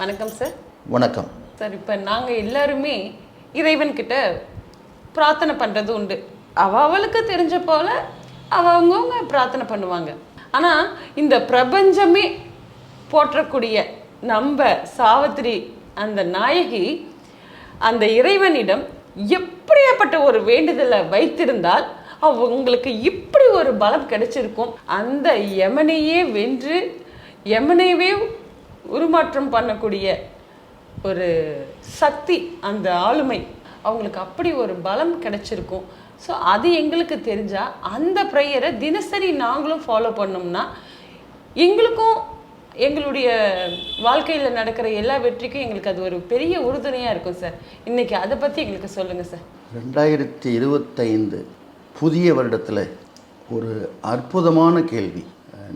வணக்கம் சார் வணக்கம். சார் இப்போ நாங்கள் எல்லாருமே இறைவன்கிட்ட பிரார்த்தனை பண்ணுறது உண்டு. அவ அவளுக்கு தெரிஞ்ச போல அவ அவங்கவுங்க பிரார்த்தனை பண்ணுவாங்க. ஆனால் இந்த பிரபஞ்சமே போற்றக்கூடிய நம்ம சாவித்திரி அந்த நாயகி அந்த இறைவனிடம் எப்படியாப்பட்ட ஒரு வேண்டுதலை வைத்திருந்தால் அவங்களுக்கு இப்படி ஒரு பலம் கிடைச்சிருக்கும். அந்த யமனையே வென்று யமனையவே உருமாற்றம் பண்ணக்கூடிய ஒரு சக்தி அந்த ஆளுமை. அவங்களுக்கு அப்படி ஒரு பலம் கிடைச்சிருக்கும். ஸோ அது எங்களுக்கு தெரிஞ்சால் அந்த ப்ரேயரை தினசரி நாங்களும் ஃபாலோ பண்ணோம்னா எங்களுக்கும் எங்களுடைய வாழ்க்கையில் நடக்கிற எல்லா வெற்றிக்கும் எங்களுக்கு அது ஒரு பெரிய உறுதுணையாக இருக்கும் சார் இன்னைக்கு அதை பற்றி எங்களுக்கு சொல்லுங்கள் சார் ரெண்டாயிரத்தி இருபத்தைந்து புதிய வருடத்தில் ஒரு அற்புதமான கேள்வி.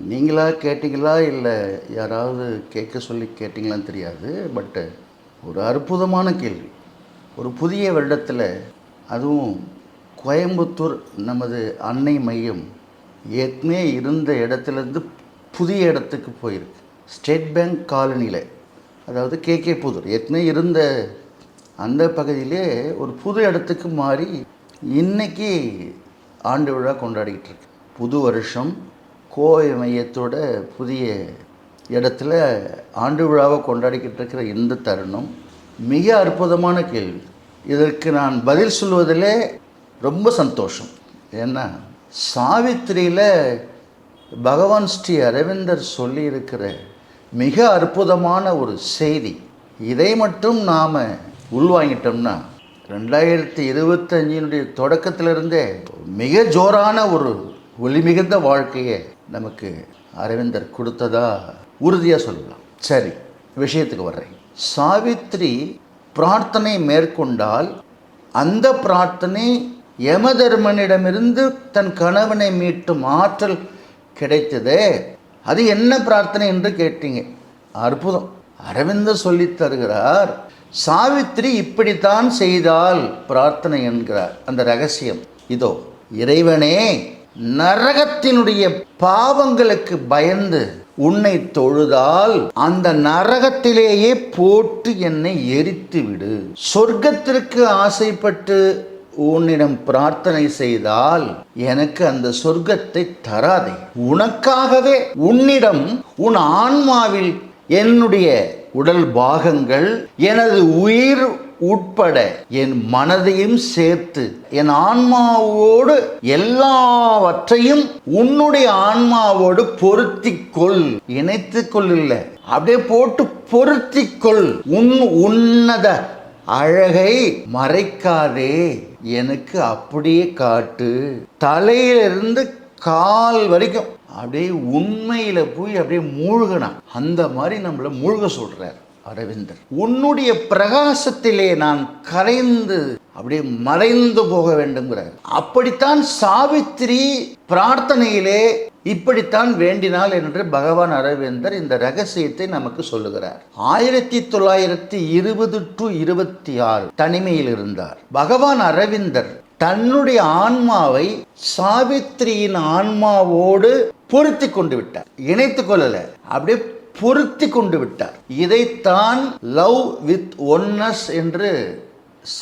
நீங்களாக கேட்டிங்களா இல்லை யாராவது கேட்க சொல்லி கேட்டிங்களான்னு தெரியாது பட்டு ஒரு அற்புதமான கேள்வி. ஒரு புதிய வருடத்தில் அதுவும் கோயம்புத்தூர் நமது அன்னை மையம் ஏற்கனவே இருந்த இடத்துலேருந்து புதிய இடத்துக்கு போயிருக்கு. ஸ்டேட் பேங்க் காலனியில் அதாவது கேகே புதூர். ஏற்கனவே இருந்த அந்த பகுதியிலே ஒரு புது இடத்துக்கு மாறி இன்றைக்கி ஆண்டு விழா கொண்டாடிக்கிட்டு இருக்கு. புது வருஷம் கோவை மையத்தோட புதிய இடத்துல ஆண்டு விழாவை கொண்டாடிக்கிட்டு இருக்கிற இந்த தருணம் மிக அற்புதமான கேள்வி. இதற்கு நான் பதில் சொல்வதிலே ரொம்ப சந்தோஷம். ஏன்னா சாவித்திரியில் பகவான் ஸ்ரீ அரவிந்தர் சொல்லியிருக்கிற மிக அற்புதமான ஒரு செய்தி. இதை மட்டும் நாம் உள்வாங்கிட்டோம்னா ரெண்டாயிரத்தி இருபத்தஞ்சினுடைய தொடக்கத்திலிருந்தே மிக ஜோரான ஒரு ஒளிமிகுந்த வாழ்க்கையை நமக்கு அரவிந்தர் கொடுத்ததா உறுதியாக சொல்லலாம். சரி விஷயத்துக்கு வர்றேன். சாவித்ரி பிரார்த்தனை மேற்கொண்டால் அந்த பிரார்த்தனை யமதர்மனிடமிருந்து தன் கணவனை மீட்டும் ஆற்றல் கிடைத்ததே. அது என்ன பிரார்த்தனை என்று கேட்டீங்க. அற்புதம். அரவிந்தர் சொல்லி தருகிறார் சாவித்ரி இப்படித்தான் செய்தால் பிரார்த்தனை என்கிறார். அந்த ரகசியம் இதோ இறைவனே நரகத்தினுடைய பாவங்களுக்கு பயந்து உன்னை தொழுதால் அந்த நரகத்திலேயே போட்டு என்னை எரித்து விடு சொர்க்கத்திற்கு ஆசைப்பட்டு உன்னிடம் பிரார்த்தனை செய்தால் எனக்கு அந்த சொர்க்கத்தை தராதே. உனக்காகவே உன்னிடம் உன் ஆன்மாவில் என்னுடைய உடல் பாகங்கள் எனது உயிர் உட்பட என் மனதையும் சேர்த்து என் ஆன்மாவோடு எல்லாவற்றையும் உன்னுடைய ஆன்மாவோடு பொருத்தி கொள் இணைத்து கொள்ளில்ல அப்படியே போட்டு பொருத்தி கொள் உன் உன்னத அழகை மறைக்காதே. எனக்கு அப்படியே காட்டு. தலையிலிருந்து கால் வரைக்கும் அப்படியே உண்மையில போய் அப்படியே மூழ்கினான் அந்த மாதிரி நம்மளை மூழ்க சொல்றார். அரவிந்தர். உன்னுடைய பிரகாசத்திலே நான் கரைந்து அப்படியே மறைந்து போக வேண்டும்ங்கிறார். அப்படித்தான் சாவித்திரி பிரார்த்தனையிலே இப்படித்தான் வேண்டினாள் என்று பகவான் அரவிந்தர் இந்த ரகசியத்தை நமக்கு சொல்லுகிறார். ஆயிரத்தி தொள்ளாயிரத்தி இருபது டு இருபத்தி ஆறு தனிமையில் இருந்தார். பகவான் அரவிந்தர் தன்னுடைய ஆன்மாவை சாவித்திரியின் ஆன்மாவோடு பொருத்தி கொண்டு விட்டார். இணைத்து கொள்ளல. அப்படியே பொருத்தி கொண்டு விட்டார். இதைத்தான் லவ் வித் ஒன்னஸ் என்று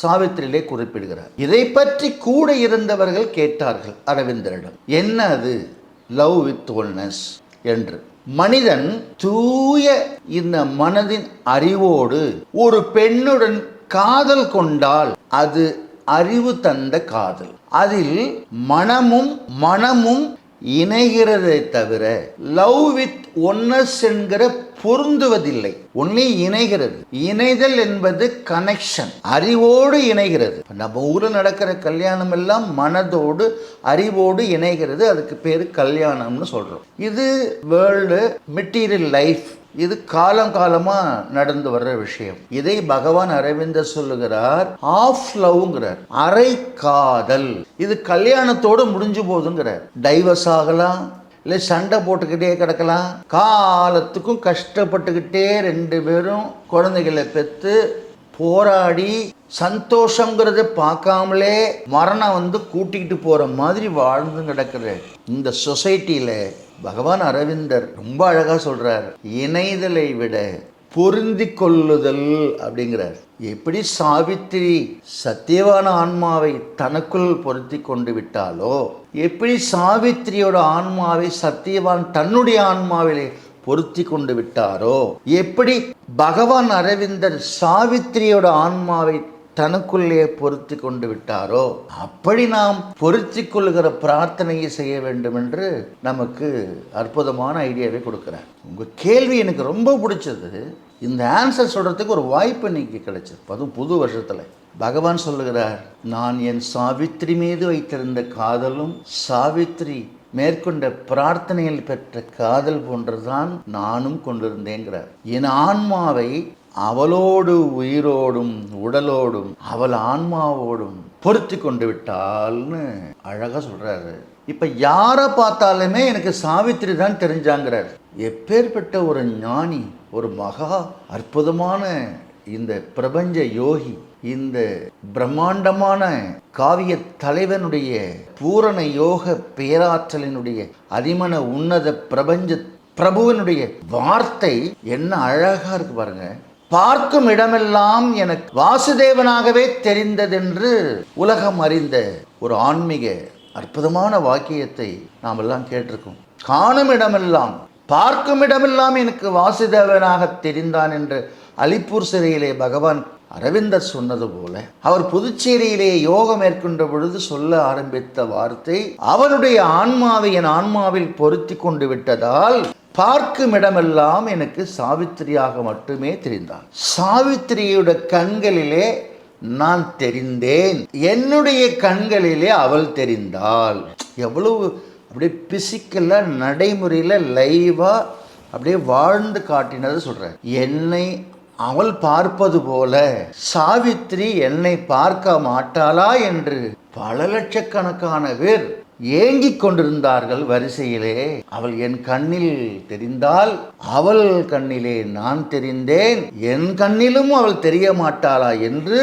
சாவித்திரியிலே குறிப்பிடுகிறார். இதை பற்றி கூட இருந்தவர்கள் கேட்டார்கள் அரவிந்தரிடம் என்ன அது லவ் வித் ஒன்னஸ்? என்று. மனிதன் தூய இந்த மனதின் அறிவோடு ஒரு பெண்ணுடன் காதல் கொண்டால் அது அறிவு தந்த காதல். அதில் மனமும் மனமும் இணைகிறதை தவிர லவ் வித் ஒன்னஸ் என்கிற பொருந்துவதில்லை. ஒன்லி இணைகிறது. இணைதல் என்பது கனெக்ஷன் அறிவோடு இணைகிறது. நம்ம ஊரில் நடக்கிற கல்யாணம் எல்லாம் மனதோடு அறிவோடு இணைகிறது. அதுக்கு பேர் கல்யாணம்னு சொல்றோம். இது வேர்ல்டு மெட்டீரியல் லைஃப் இது காலம் காலமா நடந்து வர்ற விஷயம். இதை பகவான் அரவிந்தர் சொல்லுகிறார் ஆஃப் லவ்ங்கிறார் அரை காதல். இது கல்யாணத்தோடு முடிஞ்சு போகுதுங்கிறார். டைவர்ஸ் ஆகலாம் இல்லை சண்டை போட்டுக்கிட்டே கிடக்கலாம். காலத்துக்கும் கஷ்டப்பட்டுக்கிட்டே ரெண்டு பேரும் குழந்தைகளை பெற்று போராடி சந்தோஷங்கிறத பார்க்காமலே மரணம் வந்து கூட்டிக்கிட்டு போகிற மாதிரி வாழ்ந்து கிடக்கிற இந்த சொசைட்டியில் பகவான் அரவிந்தர் ரொம்ப அழகாக சொல்கிறார் இணைதலை விட பொருந்தி கொள்ளுதல் அப்படிங்கிறார். எப்படி சாவித்திரி சத்தியவான ஆன்மாவை தனக்குள் பொருத்தி கொண்டு விட்டாலோ எப்படி சாவித்திரியோட ஆன்மாவை சத்தியவான் தன்னுடைய ஆன்மாவிலே பொருத்தி கொண்டு விட்டாரோ எப்படி பகவான் அரவிந்தர் சாவித்திரியோட ஆன்மாவை தனக்குள்ளே பொருத்தி கொண்டு விட்டாரோ அப்படி நாம் பொருத்தி கொள்கிற பிரார்த்தனையை செய்ய வேண்டும் என்று நமக்கு அற்புதமான ஐடியாவை கொடுக்குறார். உங்கள் கேள்வி எனக்கு ரொம்ப பிடிச்சது. இந்த ஆன்சர் சொல்கிறதுக்கு ஒரு வாய்ப்பு இன்னைக்கு கிடைச்சது. அதுவும் புது வருஷத்தில். பகவான் சொல்லுகிறார் நான் என் சாவித்திரி மீது வைத்திருந்த காதலும் சாவித்திரி மேற்கொண்ட பிரார்த்தனையில் பெற்ற காதல் போன்றுதான் நானும் கொண்டிருந்தேங்கிறார். என் ஆன்மாவை அவளோடு உயிரோடும் உடலோடும் அவள் ஆன்மாவோடும் பொருத்தி கொண்டு விட்டால்னு அழகா சொல்றாரு. இப்ப யாரை பார்த்தாலுமே எனக்கு சாவித்திரி தான் தெரிஞ்சாங்கிறார். எப்பேற்பட்ட ஒரு ஞானி ஒரு மகா அற்புதமான இந்த பிரபஞ்ச யோகி இந்த பிரம்மாண்டமான காவிய தலைவனுடைய பூரண யோக பேராற்றலினுடைய அதிமன உன்னத பிரபஞ்ச பிரபுவனுடைய வார்த்தை என்ன அழகா இருக்கு பாருங்க. பார்க்கும் இடமெல்லாம் எனக்கு வாசுதேவனாகவே தெரிந்ததென்று உலகம் அறிந்த ஒரு ஆன்மீக அற்புதமான வாக்கியத்தை நாம் எல்லாம் கேட்டிருக்கோம். காணும் இடமெல்லாம் பார்க்கும் இடமெல்லாம் எனக்கு வாசுதேவனாக தெரிந்தான் என்று அலிப்பூர் சிறையிலே பகவான் அரவிந்தர் சொன்னது போல அவர் புதுச்சேரியிலே யோகம் மேற்கொண்ட பொழுது சொல்ல ஆரம்பித்த வார்த்தை அவனுடைய ஆன்மாவை என் ஆன்மாவில் பொருத்தி கொண்டு விட்டதால் பார்க்கும் இடமெல்லாம் எனக்கு சாவித்திரியாக மட்டுமே தெரிந்தாள். சாவித்திரியோட கண்களிலே நான் தெரிந்தேன். என்னுடைய கண்களிலே அவள் தெரிந்தாள். எவ்வளவு அப்படியே பிசிக்கலாக நடைமுறையில் லைவாக அப்படியே வாழ்ந்து காட்டினதை சொல்கிறேன் என்னை அவள் பார்ப்பது போல சாவித்திரி என்னை பார்க்க மாட்டாளா என்று பல லட்சக்கணக்கான பேர் ஏங்கிக் கொண்டிருந்தார்கள் வரிசையிலே. அவள் என் கண்ணில் தெரிந்தால் அவள் கண்ணிலே நான் தெரிந்தேன். என் கண்ணிலும் அவள் தெரிய மாட்டாளா என்று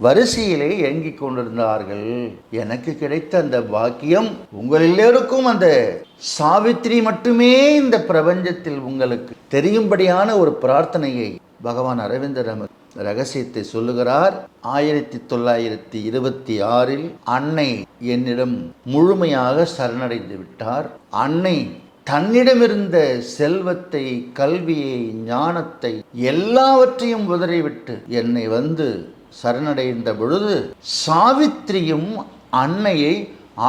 வரிசையிலே ஏங்கிக் கொண்டிருந்தார்கள். எனக்கு கிடைத்த அந்த பாக்கியம் உங்கள் எல்லோருக்கும் அந்த சாவித்திரி மட்டுமே இந்த பிரபஞ்சத்தில் உங்களுக்கு தெரியும்படியான ஒரு பிரார்த்தனையை பகவான் அரவிந்தர் நமக்கு ரகசியத்தை சொல்லுகிறார். ஆயிரத்தி தொள்ளாயிரத்தி இருபத்தி ஆறில் அன்னை என்னிடம் முழுமையாக சரணடைந்து விட்டார். அன்னை தன்னிடமிருந்த செல்வத்தை கல்வியை ஞானத்தை எல்லாவற்றையும் உதறிவிட்டு என்னை வந்து சரணடைந்த பொழுது சாவித்திரியும் அன்னையை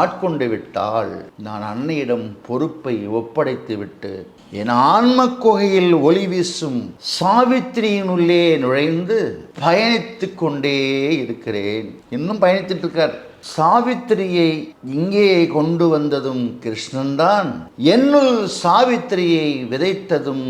ஆட்கொண்டு விட்டாள். நான் அன்னையிடம் பொறுப்பை ஒப்படைத்து விட்டு என் ஆன்ம குகையில் ஒளி வீசும் சாவித்திரியினுள்ளே நுழைந்து பயணித்து கொண்டே இருக்கிறேன். இன்னும் பயணித்துட்டு இருக்கார் சாவித்திரியை இங்கே கொண்டு வந்ததும் கிருஷ்ணன்தான். என்னுள் சாவித்திரியை விதைத்ததும்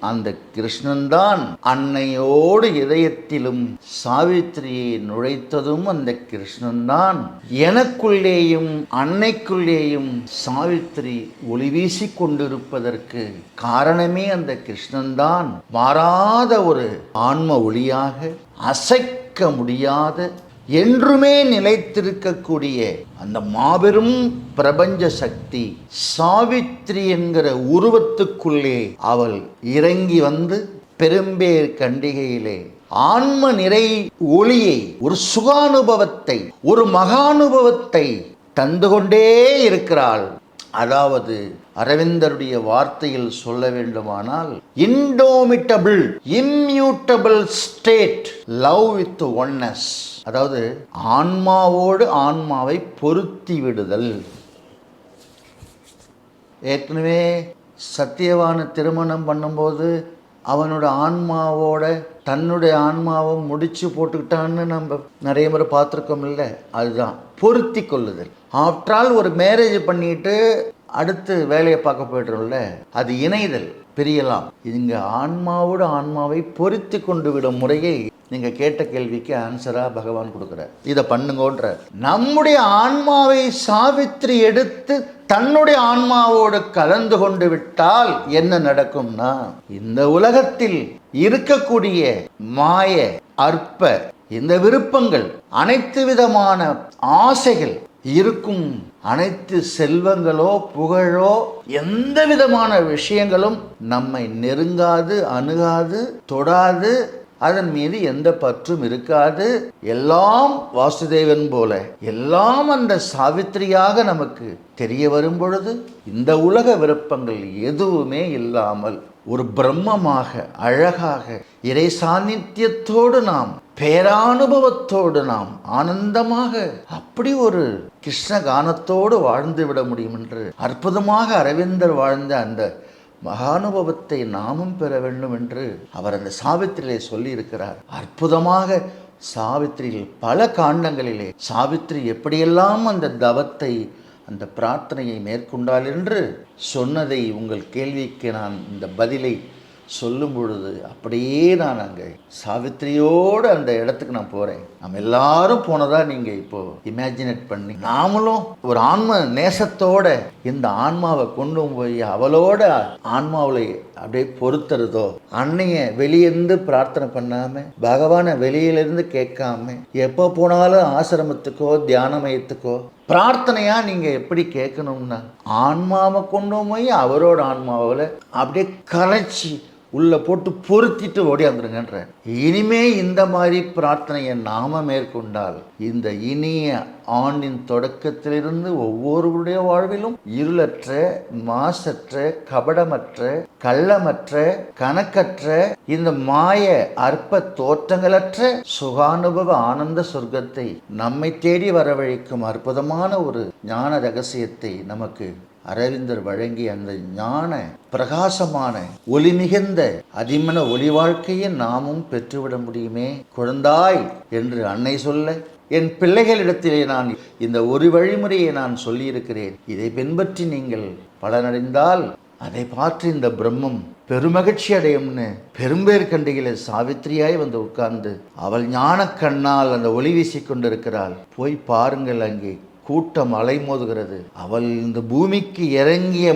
அந்த கிருஷ்ணன்தான் அன்னையோடு இதயத்திலும் சாவித்திரியை நுழைத்ததும் அந்த கிருஷ்ணன்தான். எனக்குள்ளேயும் அன்னைக்குள்ளேயும் சாவித்திரி ஒளி வீசிக் கொண்டிருப்பதற்கு காரணமே அந்த கிருஷ்ணன்தான். மாறாத ஒரு ஆன்ம ஒளியாக அசைக்க முடியாத என்றுமே நிலைத்திருக்கக்கூடிய அந்த மாபெரும் பிரபஞ்ச சக்தி சாவித்ரி என்கிற உருவத்துக்குள்ளே அவள் இறங்கி வந்து பெரும்பேர் கண்டிகையிலே ஆன்ம நிறை ஒளியை ஒரு சுகானுபவத்தை ஒரு மகானுபவத்தை தந்து கொண்டே இருக்கிறாள். அதாவது அரவிந்தருடைய வார்த்தையில் சொல்ல வேண்டுமானால் indomitable immutable state love with oneness அதாவது ஆன்மாவோடு ஆன்மாவை பொருத்தி விடுதல். ஏற்கனவே சத்தியவான திருமணம் பண்ணும்போது அவனோட ஆன்மாவோட தன்னுடைய ஆன்மாவை முடிச்சு போட்டுக்கிட்டான்னு நம்ம நிறைய முறை பார்த்துருக்கோம் இல்லை? அதுதான். பொருத்தி கொள்ளுதல். ஆஃப்டரால் ஒரு மேரேஜ் பண்ணிட்டு அடுத்து வேலையை பார்க்க போய்ட்டுரும்ல அது இணைதல் பிரியலாம். இங்க ஆன்மாவோட ஆன்மாவை பொருத்தி கொண்டு விடும் முறையை நீங்க கேட்ட கேள்விக்கு ஆன்சரா பகவான் கொடுக்குறார். இதை பண்ணுங்கன்ற நம்முடைய ஆன்மாவை சாவித்திரி எடுத்து தன்னுடைய ஆன்மாவோடு கலந்து கொண்டு விட்டால் என்ன நடக்கும்னா இந்த உலகத்தில் இருக்கக்கூடிய மாய அற்ப இந்த விருப்பங்கள் அனைத்து விதமான ஆசைகள் இருக்கும் அனைத்து செல்வங்களோ புகழோ எந்த விதமான விஷயங்களும் நம்மை நெருங்காது அணுகாது தொடாது அதன் மீது எந்த பற்றும் இருக்காது. எல்லாம் வாசுதேவன் போல. எல்லாம் அந்த சாவித்திரியாக நமக்கு தெரிய வரும் பொழுது இந்த உலக விருப்பங்கள் எதுவுமே இல்லாமல் ஒரு பிரம்மமாக அழகாக இறை சாநித்தியத்தோடு நாம் பேரானுபவத்தோடு நாம் ஆனந்தமாக அப்படி ஒரு கிருஷ்ண கானத்தோடு வாழ்ந்து விட முடியும் என்று அற்புதமாக அரவிந்தர் வாழ்ந்த அந்த மகானுபவத்தை நாமும் பெற வேண்டும் என்று அவர் அந்த சாவித்திரியிலே சொல்லியிருக்கிறார். அற்புதமாக சாவித்திரியில் பல காண்டங்களிலே சாவித்திரி எப்படியெல்லாம் அந்த தவத்தை அந்த பிரார்த்தனையை மேற்கொண்டாள் என்று சொன்னதை உங்கள் கேள்விக்கு நான் இந்த பதிலை சொல்லும் பொழுது அப்படியே நான் அங்கே சாவித்திரியோடு அந்த இடத்துக்கு நான் போகிறேன் நம்ம எல்லாரும் போனதா நீங்கள் இப்போது இமேஜினேட் பண்ணி நாமளும் ஒரு ஆன்ம நேசத்தோட இந்த ஆன்மாவை கொண்டு போய் அவளோட ஆன்மாவில் அப்படியே பொறுத்துறதோ அன்னைய வெளியிருந்து பிரார்த்தனை பண்ணாமல் பகவானை வெளியிலிருந்து கேட்காம எப்போ போனாலும் ஆசிரமத்துக்கோ தியான மையத்துக்கோ பிரார்த்தனையா நீங்கள் எப்படி கேட்கணும்னா ஆன்மாவை கொண்டு போய் அவரோட ஆன்மாவில் அப்படியே கரைச்சி உள்ள போட்டு பொருத்திட்டு ஓடியாந்துருங்கன்ற இனிமே இந்த மாதிரி பிரார்த்தனையை நாம மேற்கொண்டால் இந்த இனிய ஆண்டின் தொடக்கத்திலிருந்து ஒவ்வொருவருடைய வாழ்விலும் இருளற்ற மாசற்ற கபடமற்ற கள்ளமற்ற கணக்கற்ற இந்த மாய அற்ப தோற்றங்களற்ற சுகானுபவ ஆனந்த சொர்க்கத்தை நம்மை தேடி வரவழைக்கும் அற்புதமான ஒரு ஞான ரகசியத்தை நமக்கு அரவிந்தர் வழங்கிய அந்த ஞான பிரகாசமான ஒளி மிகுந்த அதிமன ஒளி வாழ்க்கையை நாமும் பெற்றுவிட முடியுமே? குழந்தாய் என்று அன்னை சொல்ல என் பிள்ளைகளிடத்திலே நான் இந்த ஒரு வழிமுறையை நான் சொல்லியிருக்கிறேன். இதை பின்பற்றி நீங்கள் பலனடைந்தால் அதை பார்த்து இந்த பிரம்மம் பெருமகிழ்ச்சி அடையும்னு பெரும்பேர் கண்டிகளை சாவித்திரியாய் வந்து உட்கார்ந்து அவள் ஞான கண்ணால் அந்த ஒளி வீசிக் கொண்டிருக்கிறாள். போய் பாருங்கள் அங்கே. கூட்டம் அலைமோதுகிறது. அவள் இந்த பூமிக்கு இறங்கிய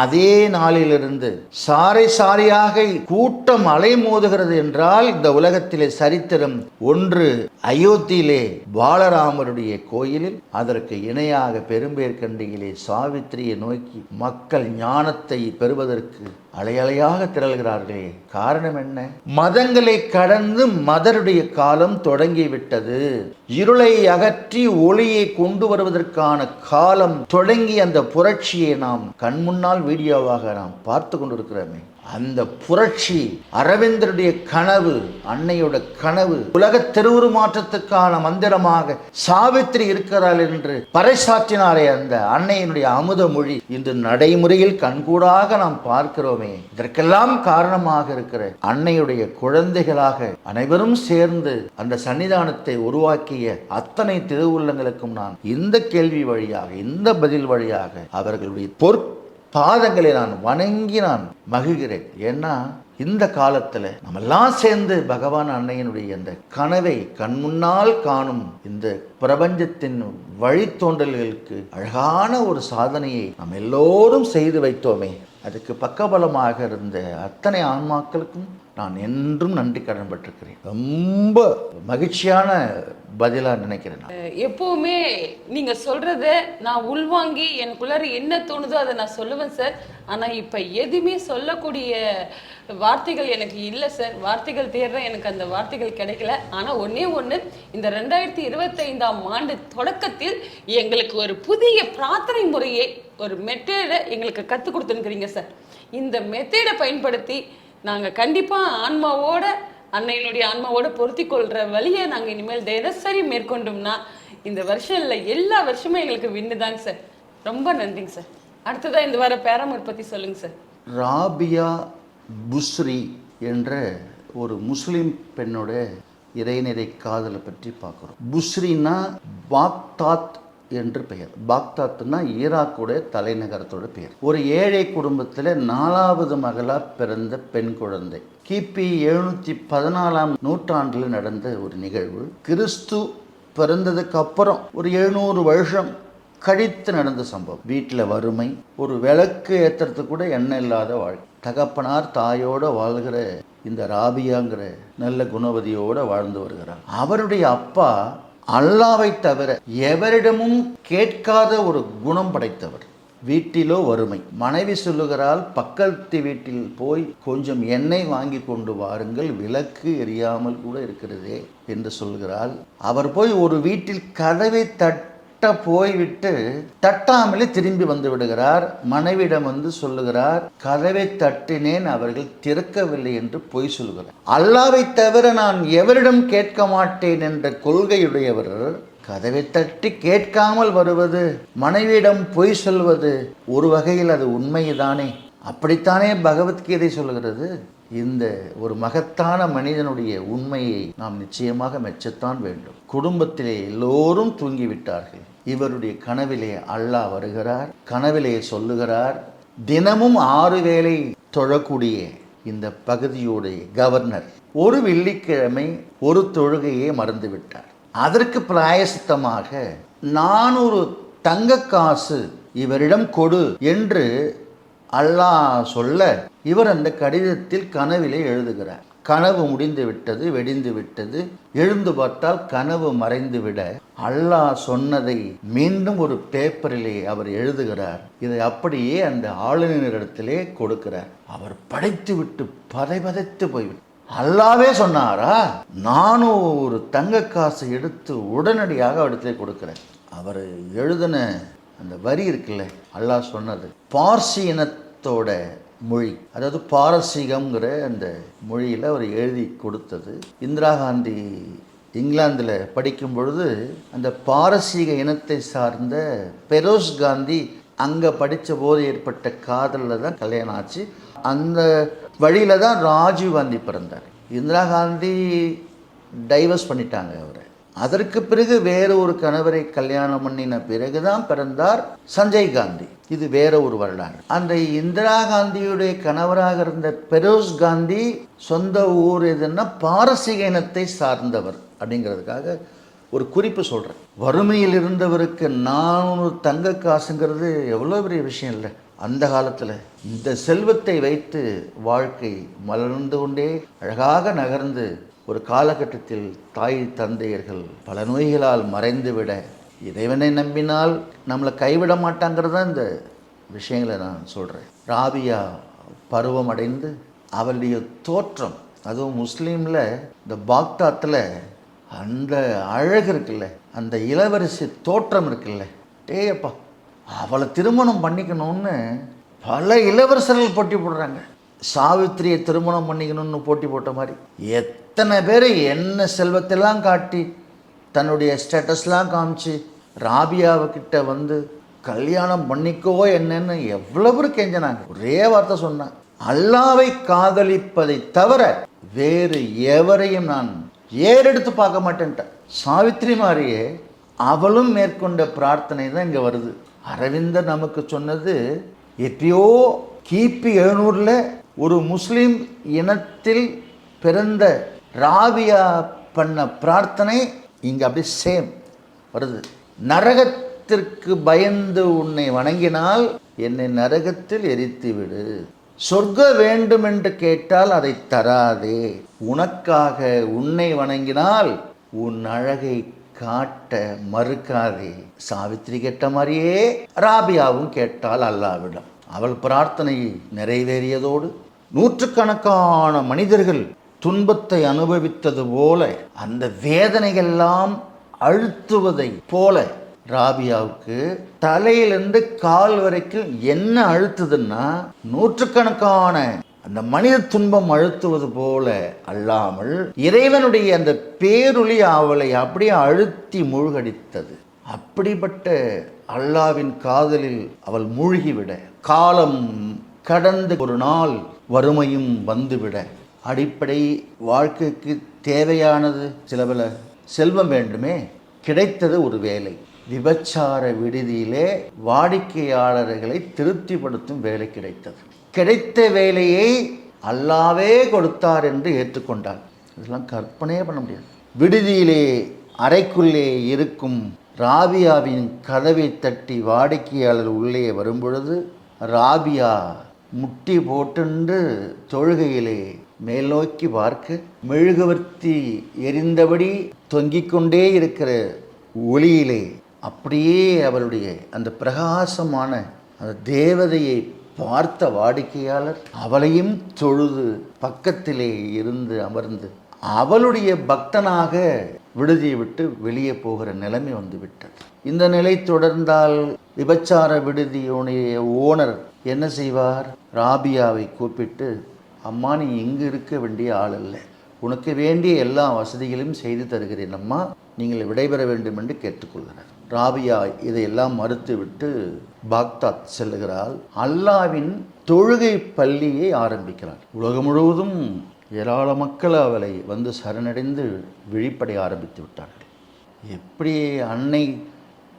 அதே நாளிலிருந்து சாறை சாரியாக கூட்டம் அலைமோதுகிறது என்றால் இந்த உலகத்திலே சரித்திரம் ஒன்று அயோத்தியிலே பாலராமருடைய கோயிலில் அதற்கு இணையாக பெரும்பேற்கண்டியிலே சாவித்திரியை நோக்கி மக்கள் ஞானத்தை பெறுவதற்கு அலையலையாக திரள்கிறார்களே. காரணம் என்ன? மதங்களை கடந்து மதருடைய காலம் தொடங்கிவிட்டது. இருளை அகற்றி ஒளியை கொண்டு வருவதற்கான காலம் தொடங்கி அந்த புரட்சியை நாம் கண்முன்னால் வீடியோவாக நாம் பார்த்து கொண்டிருக்கிறோமே. அந்த புரட்சி அரவிந்தருடைய கனவு அன்னையோட கனவு உலக திருவுருமாற்றத்துக்கான மந்திரமாக சாவித்திரி இருக்கிறாள் என்று பறைசாற்றினாரே அந்த அன்னையினுடைய அமுத மொழி. இன்று நடைமுறையில் கண்கூடாக நாம் பார்க்கிறோமே. இதற்கெல்லாம் காரணமாக இருக்கிற அன்னையுடைய குழந்தைகளாக அனைவரும் சேர்ந்து அந்த சன்னிதானத்தை உருவாக்கிய அத்தனை திருவுள்ளங்களுக்கும் நான் இந்த கேள்வி வழியாக இந்த பதில் வழியாக அவர்களுடைய பொற் பாதங்களை நான் வணங்கி நான் மகிழ்கிறேன். ஏன்னா இந்த காலத்தில் நம்மெல்லாம் சேர்ந்து பகவான் அன்னையினுடைய அந்த கனவை கண்முன்னால் காணும் இந்த பிரபஞ்சத்தின் வழித்தோன்றல்களுக்கு அழகான ஒரு சாதனையை நாம் எல்லோரும் செய்து வைத்தோமே. அதுக்கு பக்கபலமாக இருந்த அத்தனை ஆன்மாக்களுக்கும் நான் என்றும் நன்றி கடன் பட்டிருக்கிறேன் ரொம்ப மகிழ்ச்சியான பதிலாக நினைக்கிறேன் எப்போவுமே எப்பவுமே நீங்க சொல்றத நான் உள்வாங்கி எனக்குள்ளார என்ன தோணுதோ அதை நான் சொல்லுவேன் சார் ஆனா இப்ப எதுவுமே சொல்லக்கூடிய வார்த்தைகள் எனக்கு இல்லை சார் வார்த்தைகள் தேடுறேன் எனக்கு அந்த வார்த்தைகள் கிடைக்கல. ஆனா ஒன்றே ஒண்ணு இந்த ரெண்டாயிரத்தி இருபத்தைந்தாம் ஆண்டு தொடக்கத்தில் எங்களுக்கு ஒரு புதிய பிரார்த்தனை முறையை ஒரு மெத்தேடை எங்களுக்கு கற்றுக் கொடுத்துருக்கிறீங்க சார் இந்த மெத்தேடை பயன்படுத்தி நாங்கள் கண்டிப்பாக ஆன்மாவோட அன்னையினுடைய ஆன்மாவோட பொருத்தி கொள்ற வழியை நாங்கள் இனிமேல் தினசரி மேற்கொண்டோம்னா இந்த வருஷம் இல்லை எல்லா வருஷமும் எங்களுக்கு வின்னு தாங்க சார். ரொம்ப நன்றிங்க சார். அடுத்ததாக இந்த வார பேராமர் பற்றி சொல்லுங்க சார். ராபியா புஸ்ரி என்ற ஒரு முஸ்லிம் பெண்ணோட இறைநிறை காதலை பற்றி பார்க்குறோம். புஸ்ரினா பாக்தாத் என்று பெயர். பாக்தாத்னா ஈராக்குடைய தலைநகரத்தோட பெயர் ஒரு ஏழை குடும்பத்தில் நாலாவது மகளாக பிறந்த பெண் குழந்தை. கிபி எழுநூற்றி பதினாலாம் நூற்றாண்டில் நடந்த ஒரு நிகழ்வு. கிறிஸ்து பிறந்ததுக்கு அப்புறம் ஒரு எழுநூறு வருஷம் கழித்து நடந்த சம்பவம். வீட்டில் வறுமை ஒரு விளக்கு ஏற்றுறதுக்கு கூட எண்ணெய் இல்லாத வாழ்க்கை. தகப்பனார் தாயோடு வாழ்கிற இந்த ராபியாங்கிற நல்ல குணவதியோடு வாழ்ந்து வருகிறார். அவருடைய அப்பா அல்லாவை தவிர எவரிடமும் கேட்காத ஒரு குணம் படைத்தவர். வீட்டிலோ வறுமை. மனைவி சொல்லுகிறாள் பக்கத்து வீட்டில் போய் கொஞ்சம் எண்ணெய் வாங்கி கொண்டு வாருங்கள் விளக்கு எரியாமல் கூட இருக்கிறதே என்று சொல்கிறாள். அவர் போய் ஒரு வீட்டில் கதவை தட்டி போய்விட்டு தட்டாமலே திரும்பி வந்து விடுகிறார். மனைவிடம் வந்து சொல்லுகிறார் கதவை தட்டினேன் அவர்கள் திறக்கவில்லை என்று பொய் சொல்கிறார். அல்லாவை தவிர நான் எவரிடம் கேட்க மாட்டேன் என்ற கொள்கையுடையவர் கதவை தட்டி கேட்காமல் வருவது மனைவியிடம் பொய் சொல்வது ஒரு வகையில் அது உண்மைதானே? அப்படித்தானே பகவத்கீதை சொல்லுகிறது இந்த ஒரு மகத்தான மனிதனுடைய உண்மையை நாம் நிச்சயமாக மெச்சத்தான் வேண்டும். குடும்பத்திலே எல்லோரும் தூங்கிவிட்டார்கள். இவருடைய கனவிலே அல்லாஹ் வருகிறார் கனவிலே சொல்லுகிறார் தினமும் ஆறு வேளை தொழக்கூடிய இந்த பகுதியுடைய கவர்னர் ஒரு வெள்ளிக்கிழமை ஒரு தொழுகையே மறந்துவிட்டார் அதற்கு பிராயசித்தமாக நானூறு தங்க காசு இவரிடம் கொடு என்று அல்லாஹ் சொல்ல இவர் அந்த கடிதத்தில் கனவிலே எழுதுகிறார். கனவு முடிந்து விட்டது வெடிந்து விட்டது. எழுந்து பார்த்தால் கனவு மறைந்து விட அல்லாஹ் சொன்னதை மீண்டும் ஒரு பேப்பரிலே அவர் எழுதுகிறார். இதை அப்படியே அந்த ஆளுநரிடத்திலே கொடுக்கிறார். அவர் படைத்து விட்டு பதைபதைத்து போய்விட்டார். அல்லாவே சொன்னாரா? நானும் ஒரு தங்க காசை எடுத்து உடனடியாக இடத்துல கொடுக்குறேன். அவர் எழுதின அந்த வரி இருக்குல்ல அல்லாஹ் சொன்னது. பார்சி இனத்தோட மொழி. அதாவது பாரசீகம்ங்கிற அந்த மொழியில் அவர் எழுதி கொடுத்தது. இந்திரா காந்தி இங்கிலாந்தில் படிக்கும் பொழுது அந்த பாரசீக இனத்தை சார்ந்த பெரோஸ் காந்தி அங்கே படித்த போது ஏற்பட்ட காதலில் தான் கல்யாணம் ஆச்சு. அந்த வழியில் தான் ராஜீவ் காந்தி பிறந்தார். இந்திரா காந்தி டைவர்ஸ் பண்ணிட்டாங்க அவரை. அதற்கு பிறகு வேற ஒரு கணவரை கல்யாணம் பண்ணின பிறகு தான் பிறந்தார் சஞ்சய் காந்தி. இது வேற ஒரு வரலாறு. அந்த இந்திரா காந்தியுடைய கணவராக இருந்த பெரோஸ் காந்தி சொந்த ஊர் எதுன்னா பாரசீக இனத்தை சார்ந்தவர் அப்படிங்கிறதுக்காக ஒரு குறிப்பு சொல்கிறேன் வறுமையில் இருந்தவருக்கு நானூறு தங்க காசுங்கிறது எவ்வளோ பெரிய விஷயம் இல்லை. அந்த காலத்தில் இந்த செல்வத்தை வைத்து வாழ்க்கை மலர்ந்து கொண்டே அழகாக நகர்ந்து ஒரு காலகட்டத்தில் தாய் தந்தையர்கள் பல நோய்களால் மறைந்துவிட இறைவனை நம்பினால் நம்மளை கைவிட மாட்டாங்கிறது தான் இந்த விஷயங்களை நான் சொல்கிறேன் ராபியா பருவம் அடைந்து அவளுடைய தோற்றம் அதுவும் முஸ்லீமில் இந்த பாக்தாத்தில் அந்த அழகு இருக்குல்ல அந்த இளவரசி தோற்றம் இருக்குல்ல டேயப்பா அவளை திருமணம் பண்ணிக்கணும்னு பல இளவரசர்கள் போட்டி போடுறாங்க. சாவித்திரியை திருமணம் பண்ணிக்கணும்னு போட்டி போட்ட மாதிரி எத்தனை பேர் என்ன செல்வத்தெல்லாம் காட்டி தன்னுடைய ஸ்டேட்டஸ்லாம் காமிச்சு ராபியாவுக்கிட்ட வந்து கல்யாணம் பண்ணிக்கோ என்னன்னு எவ்வளோ பேர் கெஞ்சினாங்க. ஒரே வார்த்தை சொன்னேன். அல்லாவை காதலிப்பதை தவிர வேறு எவரையும் நான் ஏறெடுத்து பார்க்க மாட்டேன்ட்டேன். சாவித்ரி மாதிரியே அவளும் மேற்கொண்ட பிரார்த்தனை தான் இங்கே வருது. அரவிந்தர் நமக்கு சொன்னது எப்பயோ கிபி எழுநூறில் ஒரு முஸ்லீம் இனத்தில் பிறந்த ராபியா பண்ண பிரார்த்தனை இங்கே அப்படியே சேம் வருது. நரகத்திற்கு பயந்து உன்னை வணங்கினால் என்னை நரகத்தில் எரித்து விடு. சொர்க்க வேண்டும் என்று கேட்டால் அதை தராதே. உனக்காக உன்னை வணங்கினால் உன் அழகை காட்ட மறுக்காதே. சாவித்திரி கேட்ட மாதிரியே ராபியாவும் கேட்டால் அல்லாவிடம். அவள் பிரார்த்தனை நிறைவேறியதோடு நூற்றுக்கணக்கான மனிதர்கள் துன்பத்தை அனுபவித்தது போல அந்த வேதனைகள்லாம் அழுத்துவதை போல ராபியாவுக்கு தலையிலிருந்து கால் வரைக்கும் என்ன அழுத்துதுன்னா நூற்றுக்கணக்கான அந்த மனித துன்பம் அழுத்துவது போல அல்லாமல் இறைவனுடைய அந்த பேருளி அவளை அப்படியே அழுத்தி மூழ்கடித்தது. அப்படிப்பட்ட அல்லாவின் காதலில் அவள் மூழ்கிவிட. காலம் கடந்து ஒரு நாள் வறுமையும் வந்துவிட. அடிப்படை வாழ்க்கைக்கு தேவையானது சில பல செல்வம் வேண்டுமே கிடைத்தது ஒரு வேலை. விபச்சார விடுதியிலே வாடிக்கையாளர்களை திருப்திப்படுத்தும் வேலை கிடைத்தது. கிடைத்த வேலையை அல்லாவே கொடுத்தார் என்று ஏற்றுக்கொண்டார். இதெல்லாம் கற்பனையே பண்ண முடியாது. விடுதியிலே அறைக்குள்ளே இருக்கும் ராபியாவின் கதவை தட்டி வாடிக்கையாளர் உள்ளே வரும்பொழுது ராபியா முட்டி போட்டுண்டு தொழுகையிலே மேல் நோக்கி பார்க்க மெழுகுவர்த்தி எரிந்தபடி தொங்கிக் கொண்டே இருக்கிற ஒளியிலே அப்படியே அவளுடைய அந்த பிரகாசமான அந்த தேவதையை பார்த்த வாடிக்கையாளர் அவளையும் தொழுது பக்கத்திலே இருந்து அமர்ந்து அவளுடைய பக்தனாக விடுதியை விட்டு வெளியே போகிற நிலைமை வந்துவிட்டது. இந்த நிலை தொடர்ந்தால் விபச்சார விடுதியுடைய ஓனர் என்ன செய்வார்? ராபியாவை கூப்பிட்டு அம்மா நீ இங்கு இருக்க வேண்டிய ஆள் இல்லை உனக்கு வேண்டிய எல்லா வசதிகளையும் செய்து தருகிறேன் அம்மா. நீங்கள் விடைபெற வேண்டும் என்று கேட்டுக்கொள்கிறார். ராபியா இதையெல்லாம் மறுத்துவிட்டு பாக்தாத் செல்லுகிறாள் அல்லாவின் தொழுகை பள்ளியை ஆரம்பிக்கிறார் உலகம் முழுவதும் ஏராள மக்கள் அவளை வந்து சரணடைந்து விழிப்படைய ஆரம்பித்து விட்டார்கள். எப்படி அன்னை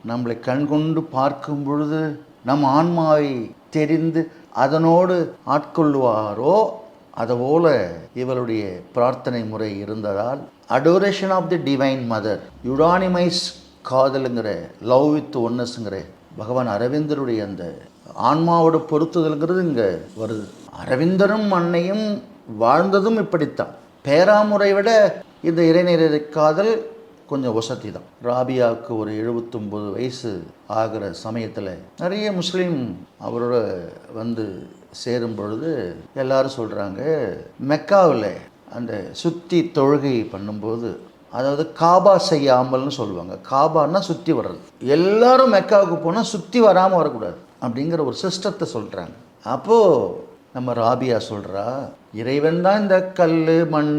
நம்மளை கண்கொண்டு பார்க்கும் பொழுது நம் ஆன்மாவை தெரிந்து அதனோடு ஆட்கொள்வாரோ அதுபோல இவளுடைய பிரார்த்தனை முறை இருந்ததால் adoration of the divine mother யுடானிமைஸ் காதலுங்கிற லவ் வித் ஒன்னஸ்ங்கிற பகவான் அரவிந்தருடைய அந்த ஆன்மாவோட பொருத்துதல்ங்கிறது இங்கே வருது. அரவிந்தரும் அன்னையும் வாழ்ந்ததும் இப்படித்தான். பேராமுறை விட இந்த இறைநேர காதல் கொஞ்சம் வசதி தான் ராபியாவுக்கு ஒரு எழுபத்தொம்போது வயசு ஆகிற சமயத்தில் நிறைய முஸ்லீம் அவரோட வந்து சேரும் பொழுது எல்லாரும் சொல்கிறாங்க மெக்காவில் அந்த சுற்றி தொழுகை பண்ணும்போது அதாவது காபா செய்யாமல்னு சொல்லுவாங்க. காபான்னா சுற்றி வர்றது. எல்லாரும் மெக்காவுக்கு போனால் சுற்றி வராமல் வரக்கூடாது. அப்படிங்கிற ஒரு சிஸ்டத்தை சொல்கிறாங்க அப்போது நம்ம ராபியா சொல்கிறா இறைவன் தான் இந்த கல் மண்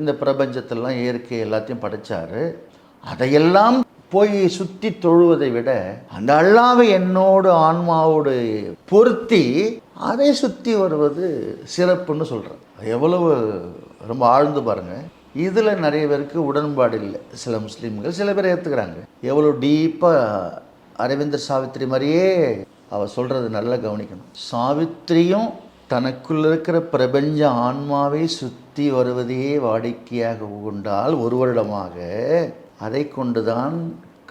இந்த பிரபஞ்சத்தெல்லாம் இயற்கை எல்லாத்தையும் படைச்சாரு. அதையெல்லாம் போய் சுற்றி தொழுவதை விட அந்த அல்லாவை என்னோடு ஆன்மாவோடு பொருத்தி அதை சுற்றி வருவது சிறப்புன்னு சொல்கிறேன் எவ்வளவு ரொம்ப ஆழ்ந்து பாருங்கள் இதில் நிறைய பேருக்கு உடன்பாடு இல்லை. சில முஸ்லீம்கள் சில பேர் ஏற்றுக்கிறாங்க எவ்வளோ டீப்பாக அரவிந்தர் சாவித்திரி மாதிரியே அவள் சொல்கிறது நல்லா கவனிக்கணும். சாவித்திரியும் தனக்குள்ள இருக்கிற பிரபஞ்ச ஆன்மாவை சுற்றி வருவதையே வாடிக்கையாக கொண்டால் ஒரு வருடமாக அதை கொண்டுதான்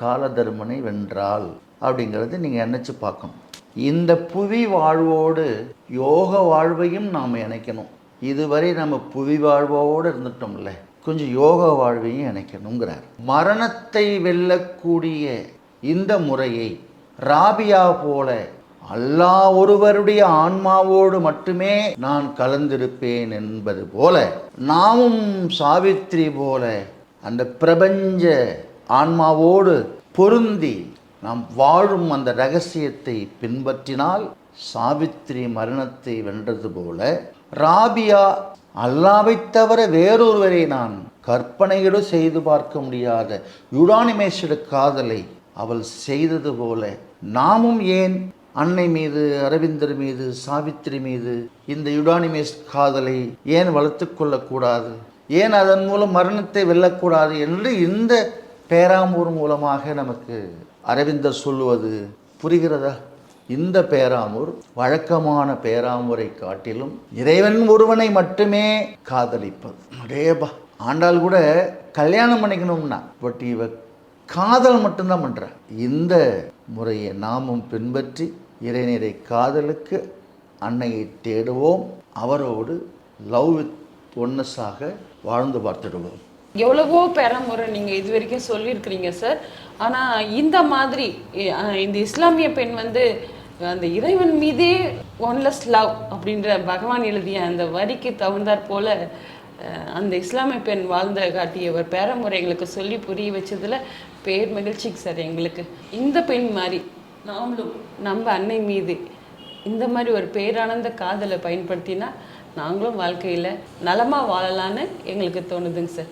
காலதர்மனை வென்றாள் அப்படிங்கிறது நீங்கள் நினச்சி பார்க்கணும். இந்த புவி வாழ்வோடு யோக வாழ்வையும் நாம் இணைக்கணும். இதுவரை நம்ம புவி வாழ்வோடு இருந்துட்டோம்ல கொஞ்சம் யோக வாழ்வையும் இணைக்கணுங்கிறார். மரணத்தை வெல்லக்கூடிய இந்த முறையை ராபியா போல அல்லா ஒருவருடைய ஆன்மாவோடு மட்டுமே நான் கலந்திருப்பேன் என்பது போல நாமும் சாவித்ரி போல அந்த பிரபஞ்ச ஆன்மாவோடு பொருந்தி நாம் வாழும் அந்த ரகசியத்தை பின்பற்றினால் சாவித்ரி மரணத்தை வென்றது போல ராபியா அல்லாவைத் தவிர வேறொருவரை நான் கற்பனையோடு செய்து பார்க்க முடியாத யுடானிமேஷோட காதலை அவள் செய்தது போல நாமும் ஏன் அன்னை மீது அரவிந்தர் மீது சாவித்திரி மீது இந்த யுடானிமேஸ் காதலை ஏன் வளர்த்து கொள்ளக்கூடாது? ஏன் அதன் மூலம் மரணத்தை வெல்லக்கூடாது? என்று இந்த பேராமூர் மூலமாக நமக்கு அரவிந்தர் சொல்லுவது புரிகிறதா? இந்த பேராமூர் வழக்கமான பேராமூரை காட்டிலும் இறைவன் ஒருவனை மட்டுமே காதலிப்பது. அடேபா ஆண்டாள் கூட கல்யாணம் பண்ணிக்கணும்னா பட் இவ காதல் மட்டும்தான் பண்ணுற இந்த முறையை நாமும் பின்பற்றி இறைநீரை காதலுக்கு அன்னையை தேடுவோம். அவரோடு லவ் வித் ஒன்னஸாக வாழ்ந்து பார்த்துடுவோம். எவ்வளவோ பெறமுறை நீங்கள் இது வரைக்கும் சொல்லியிருக்கிறீங்க சார் ஆனால் இந்த மாதிரி இந்த இஸ்லாமிய பெண் வந்து அந்த இறைவன் மீதே ஒன்லெஸ் லவ் அப்படின்ற பகவான் எழுதிய அந்த வரிக்கு தகுந்தாற் போல அந்த இஸ்லாமிய பெண் வாழ்ந்த காட்டிய ஒரு பேரமுறை எங்களுக்கு சொல்லி புரிய வச்சதுல பேர் மகிழ்ச்சிக்கு சார் எங்களுக்கு. இந்த பெண் மாதிரி நாமளும் நம்ம அன்னை மீது இந்த மாதிரி ஒரு பேரானந்த காதலை பயன்படுத்தினா நாங்களும் வாழ்க்கையில் நலமாக வாழலான்னு எங்களுக்கு தோணுதுங்க சார்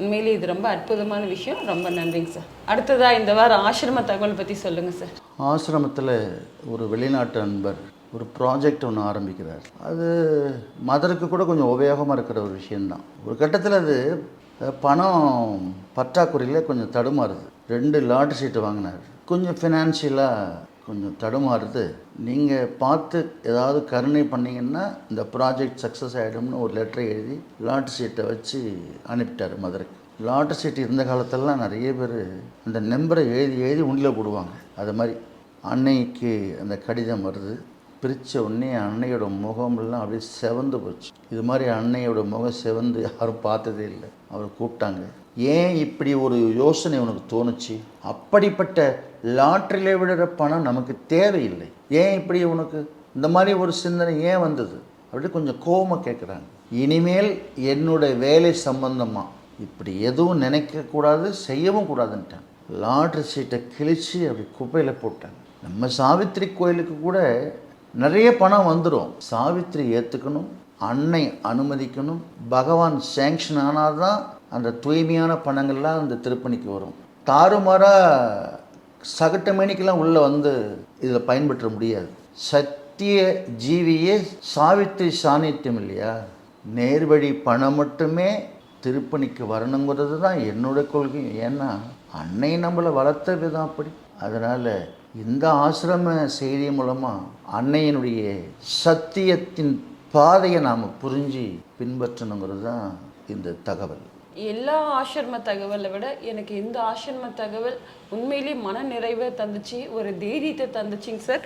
உண்மையிலே இது ரொம்ப அற்புதமான விஷயம். ரொம்ப நன்றிங்க சார். அடுத்ததாக இந்த வாரம் ஆசிரம தகவல் பற்றி சொல்லுங்கள் சார். ஆசிரமத்தில் ஒரு வெளிநாட்டு அன்பர் ஒரு ப்ராஜெக்ட் ஒன்று ஆரம்பிக்கிறார். அது மதருக்கு கூட கொஞ்சம் உபயோகமாக இருக்கிற ஒரு விஷயந்தான் ஒரு கட்டத்தில் அது பணம் பற்றாக்குறையில் கொஞ்சம் தடுமாறுது. ரெண்டு லாட்ரி சீட்டு வாங்கினார். கொஞ்சம் ஃபினான்ஷியலாக கொஞ்சம் தடுமாறுது. நீங்கள் பார்த்து ஏதாவது கருணை பண்ணீங்கன்னா இந்த ப்ராஜெக்ட் சக்ஸஸ் ஆகிடும்னு ஒரு லெட்டரை எழுதி லாட்டு சீட்டை வச்சு அனுப்பிட்டார் மதுரைக்கு. லாட்டு சீட் இருந்த காலத்திலலாம் நிறைய பேர் அந்த நம்பரை எழுதி எழுதி உண்டியில் போடுவாங்க. அது மாதிரி அன்னைக்கு அந்த கடிதம் வருது. பிரித்த உடனே அன்னையோட முகமெல்லாம் அப்படியே செவந்து போச்சு. இது மாதிரி அன்னையோட முகம் செவந்து யாரும் பார்த்ததே இல்லை. அவர் கூப்பிட்டாங்க. ஏன் இப்படி ஒரு யோசனை உனக்கு தோணுச்சு? அப்படிப்பட்ட லாட்டரியில் விடுற பணம் நமக்கு தேவையில்லை. ஏன் இப்படி உனக்கு? இந்த மாதிரி ஒரு சிந்தனை ஏன் வந்தது? அப்படி கொஞ்சம் கோபமாக கேட்குறாங்க இனிமேல் என்னோட வேலை சம்பந்தமாக இப்படி எதுவும் நினைக்கக்கூடாது செய்யவும் கூடாதுன்ட்டாங்க. லாட்ரி சீட்டை கிழிச்சு அப்படி குப்பையில் போட்டாங்க. நம்ம சாவித்திரி கோயிலுக்கு கூட நிறைய பணம் வந்துடும் சாவித்திரி ஏற்றுக்கணும் அன்னை அனுமதிக்கணும் பகவான் சேங்ஷன் ஆனால் தான் அந்த தூய்மையான பணங்கள்லாம் அந்த திருப்பணிக்கு வரும். தாறுமாறாக சகட்ட மேனிக்கெல்லாம் உள்ளே வந்து இதில் பயன்பெற்ற முடியாது. சத்திய ஜீவியே சாவித்திரி சாநித்தியம் இல்லையா? நேர்வழி பணம் மட்டுமே திருப்பணிக்கு வரணுங்கிறது தான் என்னோட கொள்கை. ஏன்னா அன்னை நம்மளை வளர்த்த விதம் அப்படி. அதனால் இந்த ஆசிரம செய்தி மூலமாக அன்னையினுடைய சத்தியத்தின் பாதையை நாம் புரிஞ்சு பின்பற்றணுங்கிறது தான் இந்த தகவல். எல்லா ஆசிரம தகவலை விட எனக்கு இந்த ஆசிரம தகவல் உண்மையிலேயே மன நிறைவை தந்துச்சு ஒரு தைரியத்தை தந்துச்சுங்க சார்.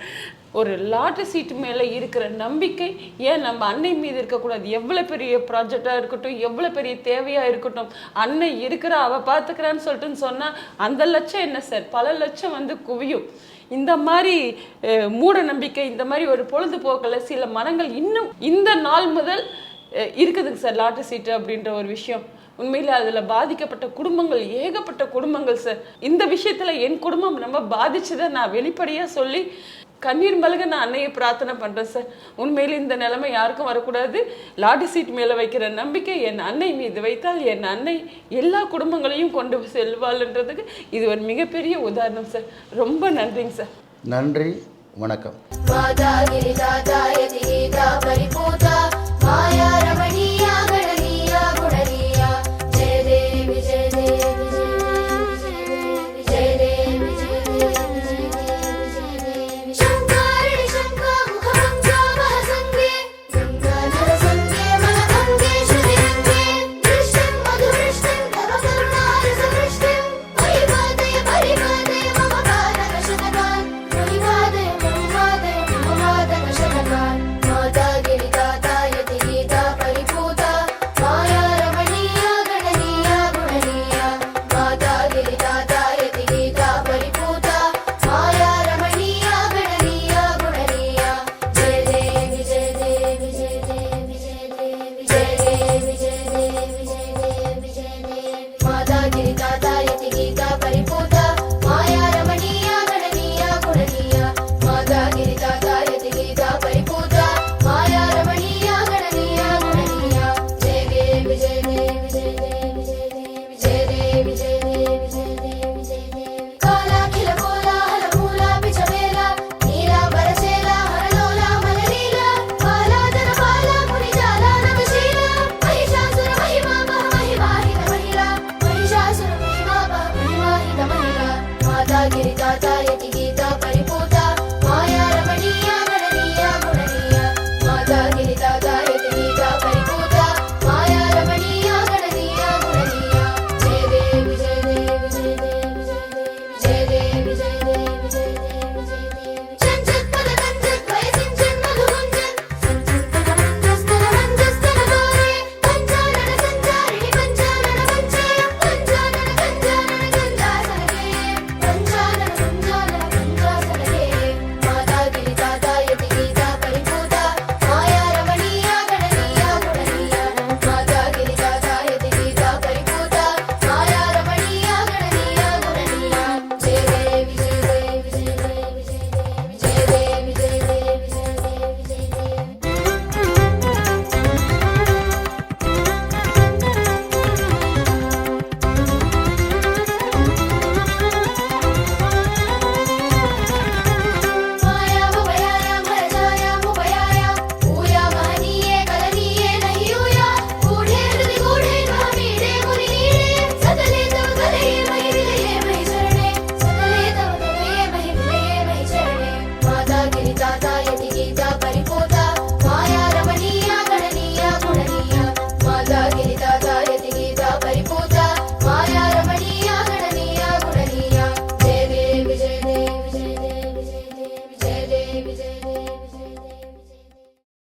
ஒரு லாட்டரி சீட்டு மேலே இருக்கிற நம்பிக்கை ஏன் நம்ம அன்னை மீது இருக்கக்கூடாது? எவ்வளோ பெரிய ப்ராஜெக்டாக இருக்கட்டும் எவ்வளோ பெரிய தேவையாக இருக்கட்டும் அன்னை இருக்கிற அவள் பார்த்துக்கிறான்னு சொல்லிட்டுன்னு சொன்னால் அந்த லட்சம் என்ன சார்? பல லட்சம் வந்து குவியும். இந்த மாதிரி மூட நம்பிக்கை இந்த மாதிரி ஒரு பொழுதுபோக்கில் சில மனங்கள் இன்னும் இந்த நாள் முதல் இருக்குதுங்க சார் லாட்டரி சீட்டு அப்படின்ற ஒரு விஷயம். உண்மையில் அதில் பாதிக்கப்பட்ட குடும்பங்கள் ஏகப்பட்ட குடும்பங்கள் சார் இந்த விஷயத்தில் என் குடும்பம் ரொம்ப பாதிச்சதை நான் வெளிப்படையாக சொல்லி கண்ணீர் மலக நான் அன்னையை பிரார்த்தனை பண்ணுறேன் சார் உண்மையில் இந்த நிலைமை யாருக்கும் வரக்கூடாது. லாட்டி சீட் மேலே வைக்கிற நம்பிக்கை என் அன்னை மீது வைத்தால் என் அன்னை எல்லா குடும்பங்களையும் கொண்டு செல்வாள்ன்றதுக்கு இது ஒரு மிகப்பெரிய உதாரணம் சார் ரொம்ப நன்றிங்க சார் நன்றி வணக்கம். மாயா ரமணி.